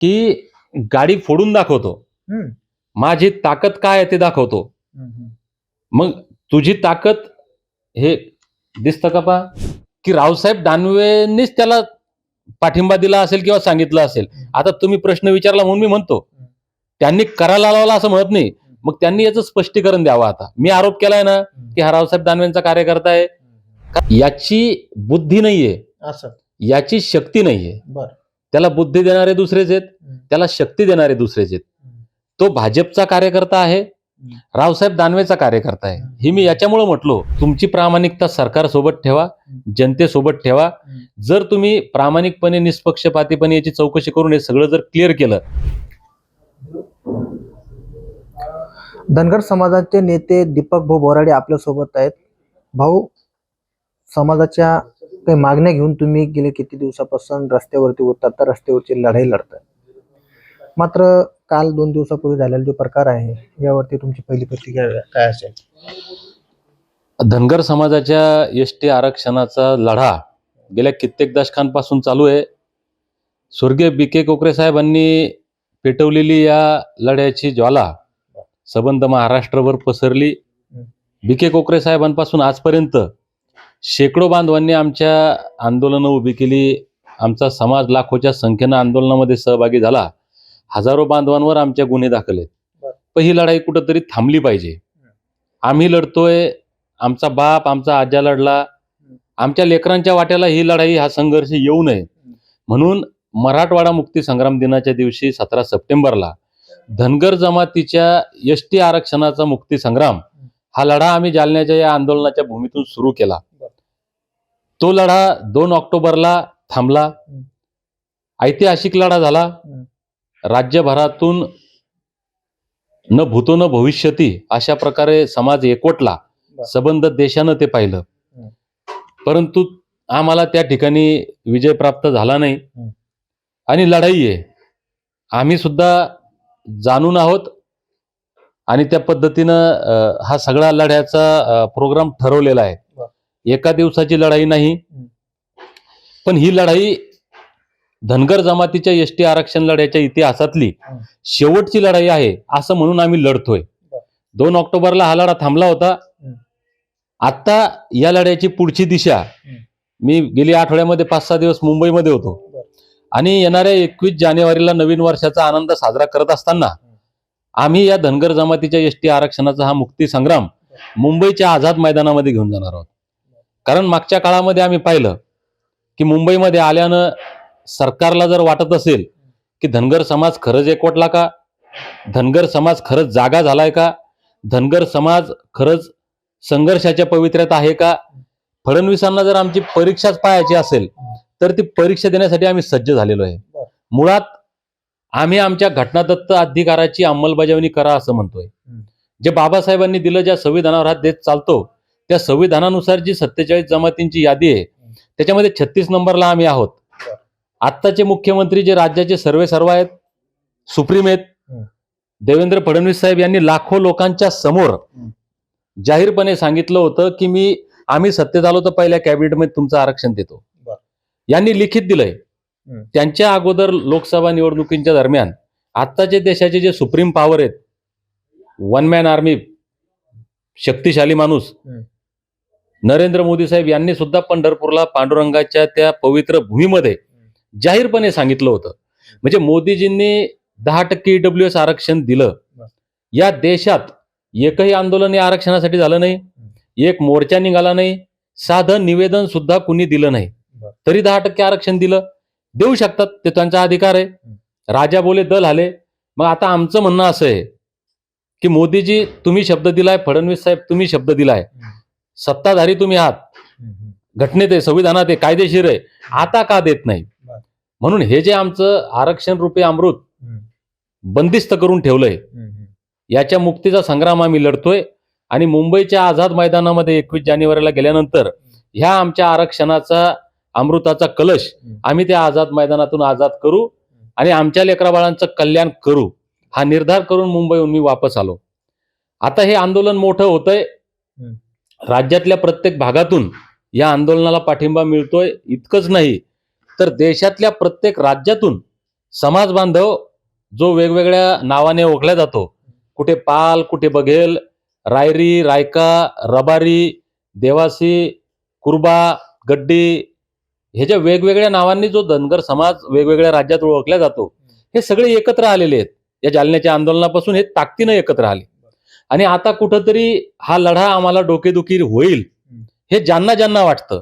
की गाडी फोडून दाखवतो. माझी ताकद काय आहे ते दाखवतो. मग तुझी ताकद हे दिसतं का पा की रावसाहेब दानवेंनीच त्याला पाठिंबा दिला असेल किंवा सांगितलं असेल. आता तुम्ही प्रश्न विचारला म्हणून मी म्हणतो. त्यांनी करायला लावला असं म्हणत नाही. मग त्यांनी याचं स्पष्टीकरण द्यावं आता. मी आरोप केलाय ना की हा रावसाहेब दानवेंचा कार्यकर्ता आहे. याची बुद्धी नाहीये. असं. याची शक्ती नाहीये. बर. त्याला बुद्धी देणारे दुसरेच आहेत. त्याला शक्ती देणारे दुसरेच आहेत. तो भाजपचा कार्यकर्ता आहे रावसाहेब दानवेचा कार्यकर्ता आहे. हे मी याच्यामुळे म्हटलो तुमची प्रामाणिकता सरकारसोबत ठेवा जनतेसोबत ठेवा. जर तुम्ही प्रामाणिकपणे निष्पक्षपातीपणे याची चौकशी करून हे सगळं जर क्लिअर केलं. धनगर समाजाचे नेते दीपक भाऊ बोराडे आपल्यासोबत आहेत. भाऊ समाजाच्या काही मागण्या घेऊन तुम्ही गेले किती दिवसापासून रस्त्यावरती उतरता तर रस्त्यावरची लढाई लढताय. मात्र काल दोन दिवसापूर्वी झालेला जो प्रकार आहे यावरती तुमची पहिली प्रतिक्रिया काय असेल? धनगर समाजाच्या एस टी आरक्षणाचा लढा गेल्या कित्येक दशकांपासून चालू आहे. स्वर्गीय बी के कोकरे साहेबांनी पेटवलेली या लढ्याची ज्वाला सबंध महाराष्ट्रभर पसरली. बी के कोकरे साहेबांपासून आजपर्यंत शेकडो बांधवांनी आमच्या आंदोलनं उभी केली. आमचा समाज लाखोच्या संख्येनं आंदोलनामध्ये सहभागी झाला. हजारो बांधवांवर आमच्या गुन्हे दाखल आहेत. पण ही लढाई कुठंतरी थांबली पाहिजे. आम्ही लढतोय. आमचा बाप आमचा आजा लढला. आमच्या लेकरांच्या वाट्याला ही लढाई हा संघर्ष येऊ नये. म्हणून मराठवाडा मुक्ती संग्राम दिनाच्या दिवशी सतरा सप्टेंबरला धनगर जमातीच्या एस टी आरक्षणाचा मुक्ती संग्राम हा लढा आम्ही जालन्याच्या या आंदोलनाच्या भूमीतून सुरू केला. तो लढा दोन ऑक्टोबरला थांबला ऐतिहासिक लढा झाला राज्यभरातून न भूतो न भविष्यती अशा प्रकारे समाज एकवटला. सबंध देशानं ते पाहिलं. परंतु आम्हाला त्या ठिकाणी विजय प्राप्त झाला नाही. आणि लढाई आहे आम्ही सुद्धा जाणून आहोत आणि त्या पद्धतीनं हा सगळा लढ्याचा प्रोग्राम ठरवलेला आहे. एका दिवसाची लढाई नाही. पण ही लढाई धनगर जमातीच्या एस टी आरक्षण लढ्याच्या इतिहासातली. शेवटची लढाई आहे असं म्हणून आम्ही लढतोय. दोन ऑक्टोबरला हा लढा थांबला होता. आता या लढ्याची पुढची दिशा. मी गेली आठवड्यामध्ये पाच सहा दिवस मुंबईमध्ये होतो. आणि येणाऱ्या एकवीस जानेवारीला नवीन वर्षाचा आनंद साजरा करत असताना आम्ही या धनगर जमातीच्या एस टी आरक्षणाचा हा मुक्ती संग्राम मुंबईच्या आझाद मैदानामध्ये घेऊन जाणार आहोत कारण मागच्या काळामध्ये आम्ही पाहिलं की मुंबईमध्ये आल्यानं सरकारला जर वाटत असेल की धनगर समाज खरंच एकवटला का? धनगर समाज खरंच जागा झालाय का? धनगर समाज खरंच संघर्षाच्या पवित्र्यात आहे का? फडणवीसांना जर आमची परीक्षाच पाहायची असेल तर ती परीक्षा देण्यासाठी आम्ही सज्ज झालेलो आहे. मुळात आम्ही आमच्या घटनादत्त अधिकाराची अंमलबजावणी करा असं म्हणतोय. हं. जे बाबासाहेबांनी दिलं ज्या संविधानावर हात देत चालतो त्या संविधानानुसार जी सत्तेचाळीस जमातींची यादी आहे त्याच्यामध्ये छत्तीस नंबरला आम्ही आहोत. आत्ताचे मुख्यमंत्री जे राज्याचे सर्वे सर्व आहेत सुप्रीम आहेत. देवेंद्र फडणवीस साहेब यांनी लाखो लोकांच्या समोर जाहीरपणे सांगितलं होतं की मी आम्ही सत्तेत आलो तर पहिल्या कॅबिनेटमध्ये तुमचं आरक्षण देतो. यांनी लिखित दिलंय. त्यांच्या अगोदर लोकसभा निवडणुकींच्या दरम्यान आत्ताचे देशाचे जे सुप्रीम पॉवर आहेत वन मॅन आर्मी शक्तिशाली माणूस. नरेंद्र मोदी साहेब यांनी सुद्धा पंढरपूरला पांडुरंगाच्या त्या पवित्र भूमीमध्ये जाहीरपणे सांगितलं होतं. म्हणजे मोदीजींनी दहा टक्के ईडब्ल्यू एस आरक्षण दिलं. या देशात एकही आंदोलन या आरक्षणासाठी झालं नाही. एक मोर्चा निघाला नाही. साधं निवेदन सुद्धा कुणी दिलं नाही. तरी दहा टक्के आरक्षण दिलं. देऊ शकतात ते त्यांचा अधिकार आहे. राजा बोले दल आले. मग आता आमचं म्हणणं असं आहे की मोदीजी तुम्ही शब्द दिलाय फडणवीस साहेब तुम्ही शब्द दिलाय. सत्ताधारी तुम्ही आहात. घटनेत आहे संविधानात आहे कायदेशीर आहे. आता का देत नाही. म्हणून हे जे आमचं आरक्षण रूपी अमृत बंदिस्त करून ठेवलंय याच्या मुक्तीचा संग्राम आम्ही लढतोय आणि मुंबईच्या आझाद मैदानामध्ये एकवीस जानेवारीला गेल्यानंतर ह्या आमच्या आरक्षणाचा अमृताचा कलश आम्ही त्या आझाद मैदानातून आझाद करू आणि आमच्या लेकराबाळांचं कल्याण करू. हा निर्धार करून मुंबईहून मी वापस आलो. आता हे आंदोलन मोठं होतंय. राज्यातल्या प्रत्येक भागातून या आंदोलनाला पाठिंबा मिळतोय इतकंच नाही तर देशातल्या प्रत्येक राज्यातून समाज बांधव जो वेगवेगळ्या नावाने ओळखला जातो कुठे पाल कुठे बघेल रायरी रायका रबारी देवासी कुरबा गड्डी ह्याच्या वेगवेगळ्या नावांनी जो धनगर समाज वेगवेगळ्या राज्यात ओळखला जातो हे सगळे एकत्र आलेले आहेत. या जालन्याच्या आंदोलनापासून हे ताकदीनं एकत्र आले. आणि आता कुठंतरी हा लढा आम्हाला डोकेदुखी होईल हे ज्यांना ज्यांना वाटतं.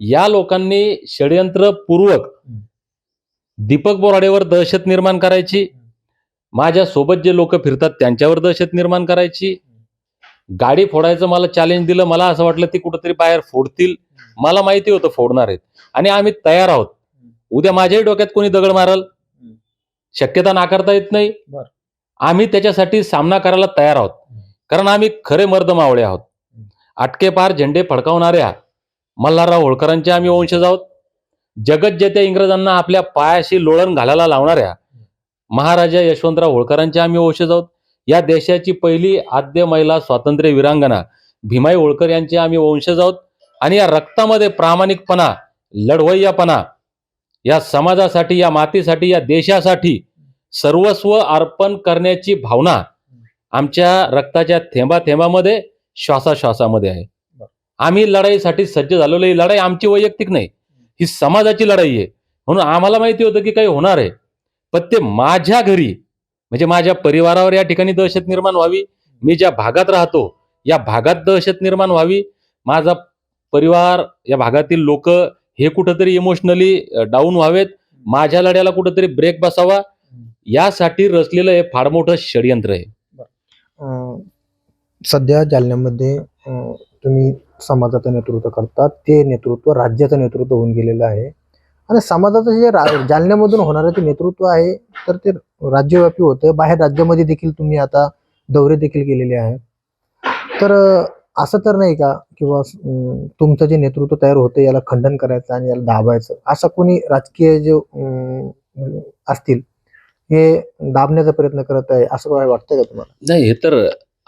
या लोकांनी षडयंत्रपूर्वक दीपक बोराडेवर दहशत निर्माण करायची. माझ्या सोबत जे लोक फिरतात त्यांच्यावर दहशत निर्माण करायची. गाडी फोडायचं मला चॅलेंज दिलं मला असं वाटलं ती कुठंतरी बाहेर फोडतील. मला माहिती होतं फोडणार आहेत. आणि आम्ही तयार आहोत. उद्या माझ्याही डोक्यात कोणी दगड मारल? शक्यता नाकारता येत नाही. आम्ही त्याच्यासाठी सामना करायला तयार आहोत. कारण आम्ही खरे मर्द मावळे आहोत. अटकेपार झेंडे फडकावणाऱ्या मल्हारराव होळकरांचे आम्ही वंशज आहोत. जगत जेत्या इंग्रजांना आपल्या पायाशी लोळण घालायला लावणाऱ्या महाराजा यशवंतराव होळकरांचे आम्ही वंशज आहोत. या देशाची पहिली आद्य महिला स्वातंत्र्य वीरांगना भीमाई होळकर यांचे आम्ही वंशज आहोत. आणि या रक्तामध्ये प्रामाणिकपणा लढवय्यापणा या समाजासाठी या मातीसाठी या देशासाठी सर्वस्व अर्पण करण्याची भावना आमच्या रक्ताच्या थेंबा थेंबामध्ये श्वासाश्वासामध्ये आहे. आम्ही लढाईसाठी सज्ज झालेलो ही लढाई आमची वैयक्तिक नाही. ही समाजाची लढाई आहे. म्हणून आम्हाला माहिती होतं की काही होणार आहे. पण ते माझ्या घरी म्हणजे माझ्या परिवारावर या ठिकाणी दहशत निर्माण व्हावी. मी ज्या भागात राहतो या भागात दहशत निर्माण व्हावी. माझा परिवार या भागातील लोक हे कुठंतरी इमोशनली डाऊन व्हावेत. माझ्या लढ्याला कुठंतरी ब्रेक बसावा. यासाठी रचलेलं हे फार मोठं षडयंत्र आहे. सध्या जालन्यामध्ये तुम्ही समाजाचं नेतृत्व करतात. ते नेतृत्व राज्याचं नेतृत्व होऊन गेलेलं आहे. आणि समाजाचं जे रा- जालन्यामधून होणारं ते नेतृत्व आहे तर ते राज्यव्यापी होतं. बाहेर राज्यामध्ये देखील तुम्ही आता दौरे देखील केलेले आहेत. तर असं तर नाही का? किंवा तुमचं जे नेतृत्व तयार होतं याला खंडन करायचं आणि याला दाबायचं असं कोणी राजकीय जे असतील हे दाबण्याचा प्रयत्न करत आहे असं काय वाटतंय का तुम्हाला? नाही हे तर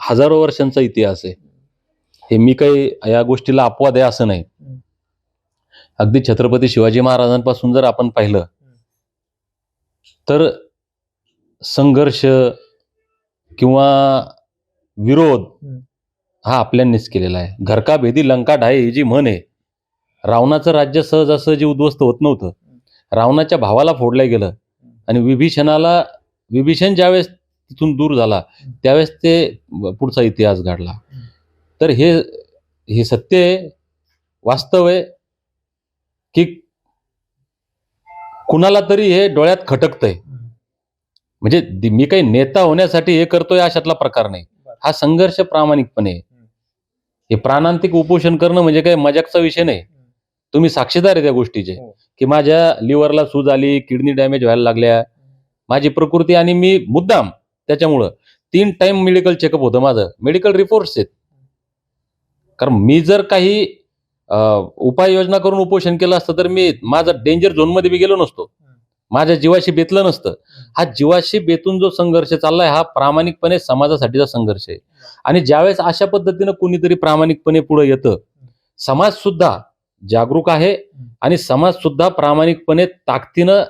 हजारो वर्षांचा इतिहास आहे. हे मी काही या गोष्टीला अपवाद आहे असं नाही. अगदी छत्रपती शिवाजी महाराजांपासून जर आपण पाहिलं तर संघर्ष किंवा विरोध हा आपल्यांनीच केलेला आहे. घरका भेदी लंका ढाय ही जी म्हण आहे रावणाचं राज्य सहजासहजी उद्ध्वस्त होत नव्हतं. रावणाच्या भावाला फोडलं गेलं. आणि विभीषणाला विभीषण ज्यावेळेस तिथून दूर झाला त्यावेळेस ते पुढचा इतिहास घडला. तर हे हे सत्य आहे वास्तव आहे की कुणाला तरी हे डोळ्यात खटकतंय. म्हणजे मी काही नेता होण्यासाठी हे करतोय अशातला प्रकार नाही. हा संघर्ष प्रामाणिकपणे हे प्राणांतिक उपोषण करणं म्हणजे काही मजाकचा विषय नाही. तुम्ही साक्षीदार आहे त्या गोष्टीचे. हो. की माझ्या लिव्हरला सूज आली किडनी डॅमेज व्हायला लागल्या. माझी प्रकृती आणि मी मुद्दाम त्याच्यामुळं तीन टाइम मेडिकल चेकअप होतं माझं. मेडिकल रिपोर्ट्स आहेत. कारण मी जर काही उपाययोजना करून उपोषण केलं असतं तर मी माझं डेंजर झोनमध्ये बी गेलो नसतो. माझ्या जीवाशी बेतलं नसतं. हा जीवाशी बेतून जो संघर्ष चाललाय हा प्रामाणिकपणे समाजासाठीचा संघर्ष आहे. आणि ज्यावेळेस अशा पद्धतीनं कुणीतरी प्रामाणिकपणे पुढे येतं समाज सुद्धा जागरूक आहे आणि समाज सुद्धा प्रामाणिकपणे ताकदीनं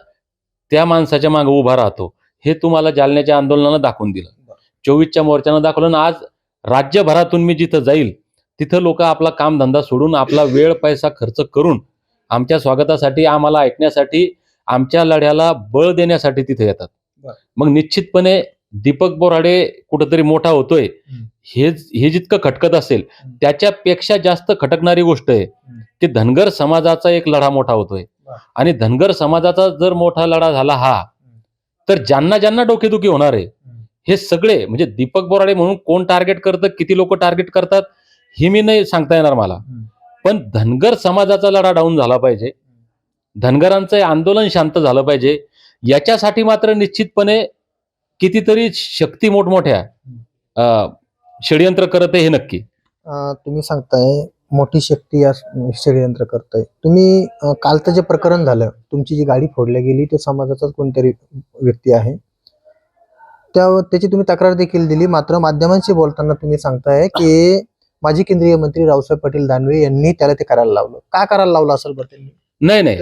त्या माणसाच्या मागे उभा राहतो हे तुम्हाला जालन्याच्या आंदोलनानं दाखवून दिलं चोवीसच्या मोर्चानं दाखवलं आज राज्यभरातून मी जिथं जाईल तिथं लोक आपला कामधंदा सोडून आपला वेळ पैसा खर्च करून आमच्या स्वागतासाठी आम्हाला ऐकण्यासाठी आमच्या लढ्याला बळ देण्यासाठी तिथे येतात. मग निश्चितपणे दीपक बोराडे कुठंतरी मोठा होतोय. हे हे जितकं खटकत असेल. त्याच्यापेक्षा जास्त खटकणारी गोष्ट आहे. की धनगर समाजाचा एक लढा मोठा होतोय. आणि धनगर समाजाचा जर मोठा लढा झाला हा तर ज्यांना ज्यांना डोकेदुखी होणार आहे हे सगळे म्हणजे दीपक बोराडे म्हणून कोण टार्गेट करतं किती लोक टार्गेट करतात हे मी नाही सांगता येणार मला. पण धनगर समाजाचा लढा डाऊन झाला पाहिजे. धनगरांचं आंदोलन शांत झालं पाहिजे. याच्यासाठी मात्र निश्चितपणे कितीतरी शक्ती मोठमोठ्या षडयंत्र करत आहे हे नक्की. तुम्ही सांगताय मोठी शक्ती या षडयंत्र करताय. तुम्ही अं, कालचं जे प्रकरण झालं तुमची जी गाडी फोडली गेली तो समाजाचाच कोणतरी व्यक्ती आहे. त्या त्याची तुम्ही तक्रार देखील दिली. मात्र माध्यमांशी बोलताना तुम्ही सांगताय की माजी केंद्रीय मंत्री रावसाहेब पाटील दानवे यांनी त्याला ते करायला लावलं. का करायला लावलं असेल बरं त्यांनी? नाही नाही.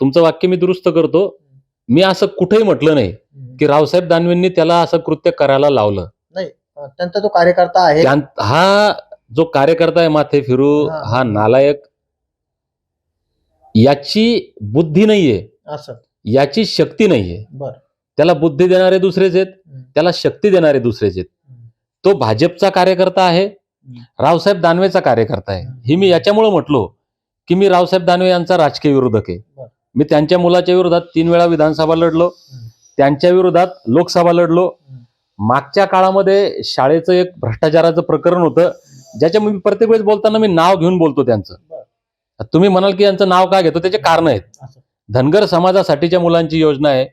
तुमचं वाक्य मी दुरुस्त करतो. मी असं कुठेही म्हटलं नाही की रावसाहेब दानवेंनी त्याला असं कृत्य करायला लावलं. अं, त्यांचा जो कार्यकर्ता आहे. हा जो कार्यकर्ता आहे माथे फिरू हा. नालायक याची बुद्धी नाहीये. असं. याची शक्ती नाहीये. त्याला बुद्धी देणारे दुसरेच आहेत. त्याला शक्ती देणारे दुसरेच आहेत. तो भाजपचा कार्यकर्ता आहे रावसाहेब दानवेचा कार्यकर्ता आहे. ही मी याच्यामुळे म्हटलो की मी रावसाहेब दानवे यांचा राजकीय विरोधक आहे. मी त्यांच्या मुलाच्या विरोधात तीन वेळा विधानसभा लढलो. त्यांच्या विरोधात लोकसभा लढलो. मागच्या काळामध्ये शाळेचं एक भ्रष्टाचाराचं प्रकरण होतं ज्याच्यामुळे मी प्रत्येक वेळेस बोलताना मी नाव घेऊन बोलतो त्यांचं. तुम्ही म्हणाल की यांचं नाव काय घेतो? त्याचे कारण आहेत. धनगर समाजासाठीच्या मुलांची योजना आहे.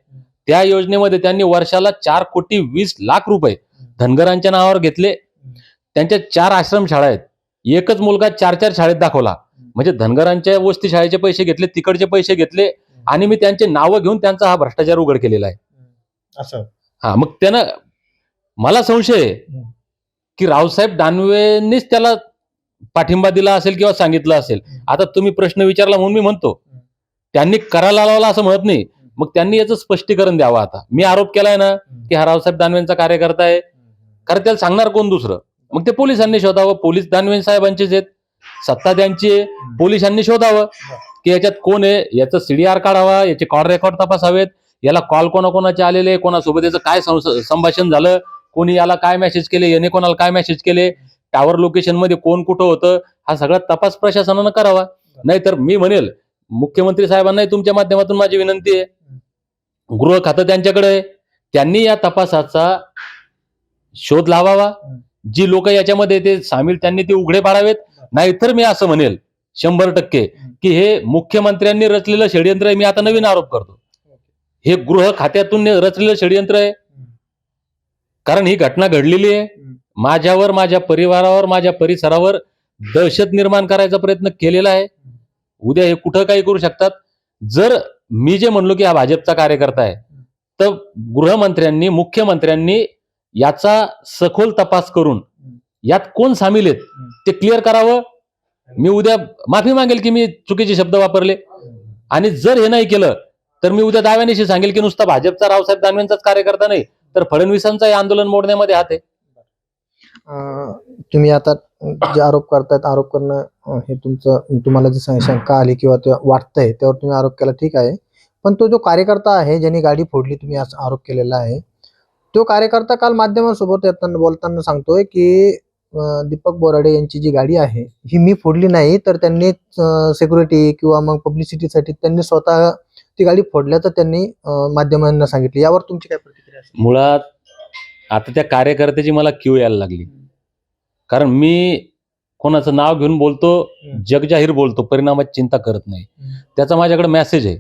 त्या योजनेमध्ये त्यांनी वर्षाला चार कोटी वीस लाख रुपये धनगरांच्या नावावर घेतले. त्यांच्या चार आश्रम शाळा आहेत. एकच मुलगा चार चार शाळेत दाखवला. म्हणजे धनगरांच्या वस्ती शाळेचे पैसे घेतले तिकडचे पैसे घेतले आणि मी त्यांचे नावं घेऊन त्यांचा हा भ्रष्टाचार उघड केलेला आहे. असं. हा मग त्यानं मला संशय. की रावसाहेब दानवेंनीच त्याला पाठिंबा दिला असेल किंवा सांगितलं असेल. आता तुम्ही प्रश्न विचारला म्हणून मी म्हणतो. त्यांनी करायला लावला असं म्हणत नाही. मग त्यांनी याचं स्पष्टीकरण द्यावं आता. मी आरोप केलाय ना की हा रावसाहेब दानवेंचा कार्यकर्ता आहे. कारण त्याला सांगणार कोण दुसरं? मग ते पोलिसांनी शोधावं. पोलीस दानवे साहेबांचेच आहेत. सत्ता त्यांची आहे. पोलिसांनी शोधावं. की याच्यात कोण आहे? याचं सीडीआर काढावा. याचे कॉल रेकॉर्ड तपासावेत. याला कॉल कोणाकोणाचे आलेले कोणासोबत याचं काय संभाषण झालं? कोणी याला काय मेसेज केले याने कोणाला काय मेसेज केले टावर लोकेशनमध्ये कोण कुठं होतं हा सगळा तपास प्रशासनानं करावा. नाहीतर मी म्हणेल मुख्यमंत्री साहेबांनाही तुमच्या माध्यमातून माझी विनंती आहे. गृह खातं त्यांच्याकडे आहे. त्यांनी या तपासाचा शोध लावावा. जी लोक याच्यामध्ये ते सामील त्यांनी ते उघडे पाडावेत. नाहीतर मी असं म्हणेल शंभर टक्के की हे मुख्यमंत्र्यांनी रचलेलं षडयंत्र आहे मी आता नवीन आरोप करतो. हे गृह खात्यातून रचलेलं षडयंत्र आहे. कारण ही घटना घडलेली आहे. माझ्यावर माझ्या परिवारावर माझ्या परिसरावर दहशत निर्माण करायचा प्रयत्न केलेला आहे. उद्या हे कुठं काही करू शकतात? जर मी जे म्हणलो की हा भाजपचा कार्यकर्ता आहे तर गृहमंत्र्यांनी मुख्यमंत्र्यांनी याचा सखोल तपास करून यात कोण सामील आहेत ते क्लिअर करावं. मी उद्या माफी मागेल की मी चुकीचे शब्द वापरले. आणि जर हे नाही केलं तर मी उद्या दाव्यानिशी सांगेल की नुसता भाजपचा रावसाहेब दानवेंचाच कार्यकर्ता नाही तर फडणवीसांचा हे आंदोलन मोडण्यामध्ये हात आहे. अं, तुम्ही आता जे आरोप करतायत आरोप करणं अं, हे तुमचं तुम्हाला जी शं- शंका आली किंवा ते वाटतंय त्यावर तुम्ही आरोप केला ठीक आहे. पण तो जो कार्यकर्ता आहे ज्यांनी गाडी फोडली तुम्ही असा आरोप केलेला आहे तो कार्यकर्ता काल माध्यमांसोबत येताना बोलताना सांगतोय की अं, दीपक बोराडे यांची जी गाडी आहे ही मी फोडली नाही तर त्यांनी सिक्युरिटी किंवा मग पब्लिसिटीसाठी त्यांनी स्वतः ती गाडी फोडल्याचं त्यांनी माध्यमांना सांगितलं यावर तुमची काय प्रतिक्रिया असेल मुळात आता त्या कार्यकर्त्याची मला क्यू यायला लागली कारण मी कोणाचं नाव घेऊन बोलतो. जगजाहीर बोलतो परिणामात चिंता करत नाही. त्याचा माझ्याकडे मेसेज आहे.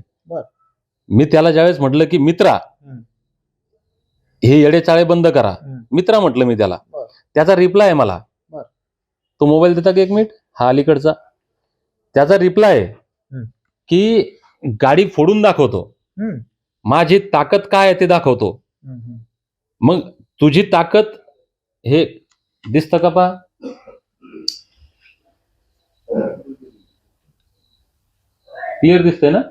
मी त्याला ज्यावेळेस म्हटलं की मित्रा. हे येडेचाळे बंद करा. मित्रा म्हटलं मी त्याला. त्याचा रिप्लाय आहे मला. तो मोबाईल देता की एक मिनिट हा अलीकडचा त्याचा रिप्लाय आहे. की गाडी फोडून दाखवतो. माझी ताकद काय आहे ते दाखवतो. मग तुझी ताकद हे दिसतं का पा क्लिअर दिसतंय ना?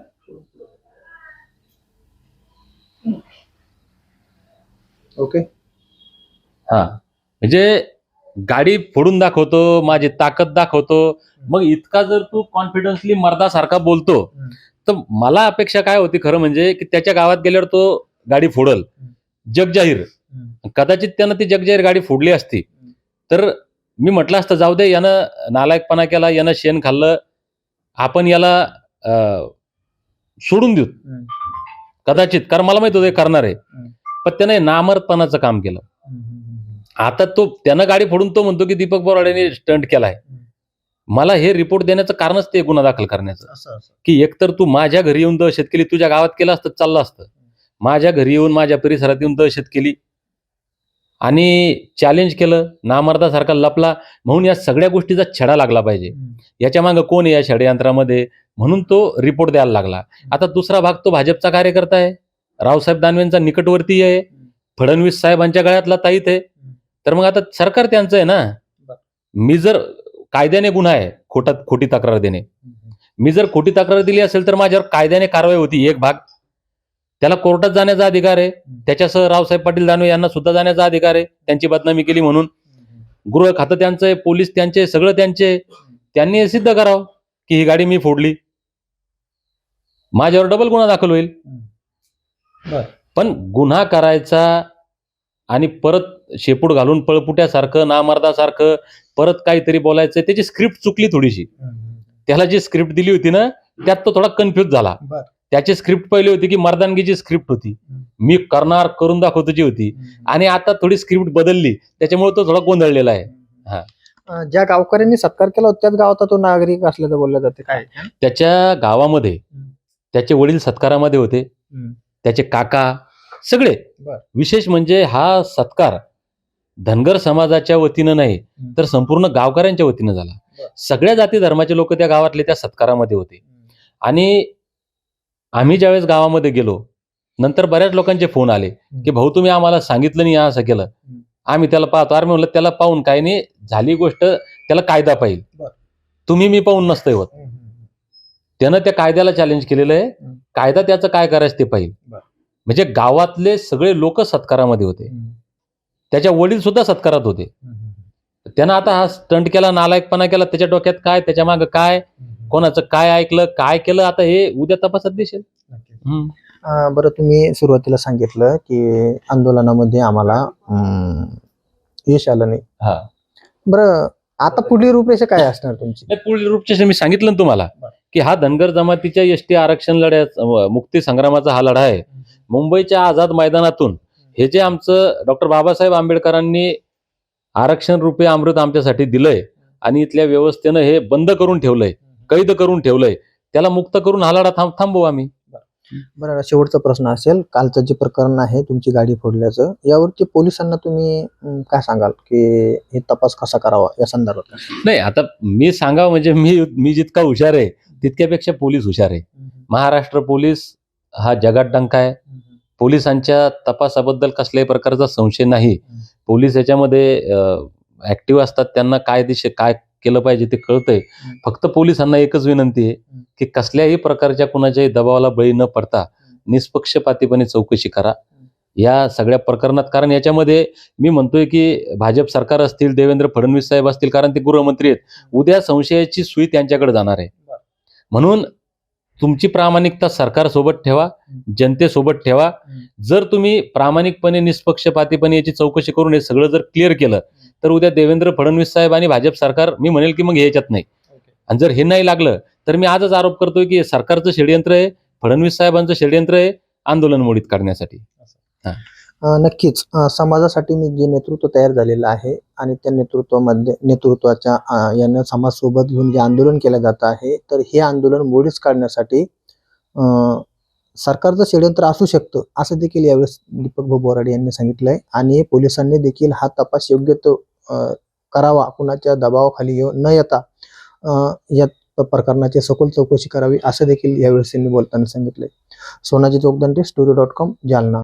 ओके हा. म्हणजे गाडी फोडून दाखवतो माझी ताकद दाखवतो. मग इतका जर तू कॉन्फिडन्सली मर्दासारखा बोलतो. तर मला अपेक्षा काय होती खरं म्हणजे की त्याच्या गावात गेल्यावर तो गाडी फोडल. जगजाहीर. कदाचित त्यानं ती जगजाहीर गाडी फोडली असती. तर मी म्हटलं असतं जाऊ दे यानं नालायकपणा केला यानं शेण खाल्लं. आपण याला सोडून देऊ. कदाचित. कारण मला माहीत होतं करणार आहे. पण त्यानं नामर्दपणाचं काम केलं. आता तो त्यानं गाडी फोडून तो म्हणतो की दीपक बोराडेने स्टंट केलाय. मला हे रिपोर्ट देण्याचं कारणच ते गुन्हा दाखल करण्याचं. असं असं. की एकतर तू माझ्या घरी येऊन दहशत केली तुझ्या गावात केलं असतं चाललं असतं. माझ्या घरी येऊन माझ्या परिसरात येऊन दहशत केली आणि चॅलेंज केलं नामर्दासारखा लपला. म्हणून या सगळ्या गोष्टीचा छडा लागला पाहिजे. याच्या मागं कोण आहे या षडयंत्रामध्ये म्हणून तो रिपोर्ट द्यायला लागला. आता दुसरा भाग तो भाजपचा कार्यकर्ता आहे. रावसाहेब दानवेंचा निकटवर्ती आहे. फडणवीस साहेबांच्या गळ्यातला ताईत आहे. तर मग आता सरकार त्यांचं आहे ना? मी जर कायद्याने गुन्हा आहे खोटा खोटी तक्रार देणे. मी जर खोटी तक्रार दिली असेल तर माझ्यावर कायद्याने कारवाई होती एक भाग. त्याला कोर्टात जाण्याचा अधिकार आहे. त्याच्यासह रावसाहेब पाटील दानवे यांना सुद्धा जाण्याचा अधिकार आहे. त्यांची बदनामी केली म्हणून. गृह खातं त्यांचं आहे पोलीस त्यांचे सगळं त्यांचे. त्यांनी हे सिद्ध करावं की ही गाडी मी फोडली. माझ्यावर डबल गुन्हा दाखल होईल. पण गुन्हा करायचा आणि परत शेपूट घालून पळपुट्यासारखं नामर्दासारखं परत काहीतरी बोलायचं त्याची स्क्रिप्ट चुकली थोडीशी. त्याला जी स्क्रिप्ट दिली होती ना त्यात तो थोडा कन्फ्युज झाला. त्याची स्क्रिप्ट पहिली होती की मर्दानगीची स्क्रिप्ट होती. मी करणार करून दाखवतोची होती. आणि आता थोडी स्क्रिप्ट बदलली. त्याच्यामुळे तो थोडा गोंधळलेला आहे. हा. ज्या गावकऱ्यांनी सत्कार केला होता त्याच गावाचा तो नागरिक असल्याचं बोललं जाते. काय त्याच्या गावामध्ये त्याचे वडील सत्कारामध्ये होते. त्याचे काका सगळे. विशेष म्हणजे हा सत्कार धनगर समाजाच्या वतीनं नाही तर संपूर्ण गावकऱ्यांच्या वतीनं झाला. सगळ्या जाती धर्माचे लोक त्या गावातले त्या सत्कारामध्ये होते. आणि आम्ही ज्यावेळेस गावामध्ये गेलो नंतर बऱ्याच लोकांचे फोन आले की भाऊ तुम्ही आम्हाला सांगितलं नाही असं केलं. आम्ही त्याला पाहतो. अरे म्हणलं त्याला पाहून काय नाही झाली गोष्ट त्याला कायदा पाहिजे. तुम्ही मी पाहून नसतंय होत. त्यानं त्या कायद्याला चॅलेंज केलेलं आहे. कायदा त्याचं काय करायचं ते पाहिजे. म्हणजे गावातले सगळे लोक सत्कारामध्ये होते. त्याच्या वडील सुद्धा सत्कारात होते. त्यानं आता हा स्टंट केला नालायकपणा केला त्याच्या डोक्यात काय त्याच्या मागं काय कोणाचं काय ऐकलं काय केलं आता हे उद्या तपासात दिसेल. बरं तुम्ही सुरुवातीला सांगितलं की आंदोलनामध्ये आम्हाला यश आलं नाही. हा. बरं आता पुढली रूपरेषा काय असणार तुमची? पुढील रूपचे मी सांगितलं ना तुम्हाला. की हा धनगर जमातीच्या एसटी आरक्षण लढ्या मुक्ती संग्रामाचा हा लढा आहे. मुंबईच्या आझाद मैदानातून हे जे आमचं डॉक्टर बाबासाहेब आंबेडकरांनी आरक्षण रूपे अमृत आमच्यासाठी दिलंय आणि इथल्या व्यवस्थेनं हे बंद करून ठेवलंय कैद करून ठेवलंय त्याला मुक्त करून हा लढा थांब थांबवू आम्ही. बरं शेवटचा प्रश्न असेल कालचं जे प्रकरण आहे तुमची गाडी फोडल्याचं यावरती पोलिसांना तुम्ही काय सांगाल? की हे तपास कसा करावा या संदर्भात? नाही आता मी सांगावं म्हणजे मी मी जितका हुशार आहे तितक्यापेक्षा पोलीस हुशार आहे. महाराष्ट्र पोलीस हा जगात डंका आहे. पोलिसांच्या तपासाबद्दल कसल्याही प्रकारचा संशय नाही. पोलीस याच्यामध्ये ऍक्टिव्ह असतात. त्यांना काय दिशे काय केलं पाहिजे ते कळतंय. फक्त पोलिसांना एकच विनंती आहे की कसल्याही प्रकारच्या कुणाच्याही दबावाला बळी न पडता निष्पक्षपातीपणे चौकशी करा. या सगळ्या प्रकरणात कारण याच्यामध्ये मी म्हणतोय की भाजप सरकार असतील देवेंद्र फडणवीस साहेब असतील कारण ते गृहमंत्री आहेत उद्या संशयाची सुई त्यांच्याकडे जाणार आहे. म्हणून तुमची प्रामाणिकता सरकारसोबत ठेवा जनतेसोबत ठेवा. जर तुम्ही प्रामाणिकपणे निष्पक्षपातीपणे याची चौकशी करून हे सगळं जर क्लिअर केलं तर उद्या देवेंद्र फडणवीस साहेब आणि भाजप सरकार मी म्हणेल की मग याच्यात नाही. आणि जर हे नाही लागलं तर मी आजच आरोप करतोय की सरकारचं षडयंत्र आहे फडणवीस साहेबांचं षडयंत्र आहे आंदोलन मोडीत करण्यासाठी. अं, नक्कीच समाजासाठी मी जे नेतृत्व तयार झालेलं आहे आणि त्या नेतृत्वामध्ये नेतृत्वाच्या यांना समाजसोबत घेऊन जे आंदोलन केलं जात आहे तर हे आंदोलन मोडीच काढण्यासाठी सरकारचं षडयंत्र असू शकतं असं देखील यावेळेस दीपक भाऊ बोराडे यांनी सांगितलंय. आणि पोलिसांनी देखील हा तपास योग्य तो करावा कुणाच्या दबावाखाली येऊ न येता या प्रकरणाची सखोल चौकशी करावी असं देखील यावेळेस त्यांनी बोलताना सांगितलंय. Sonaji Chokdande story dot com Jalna.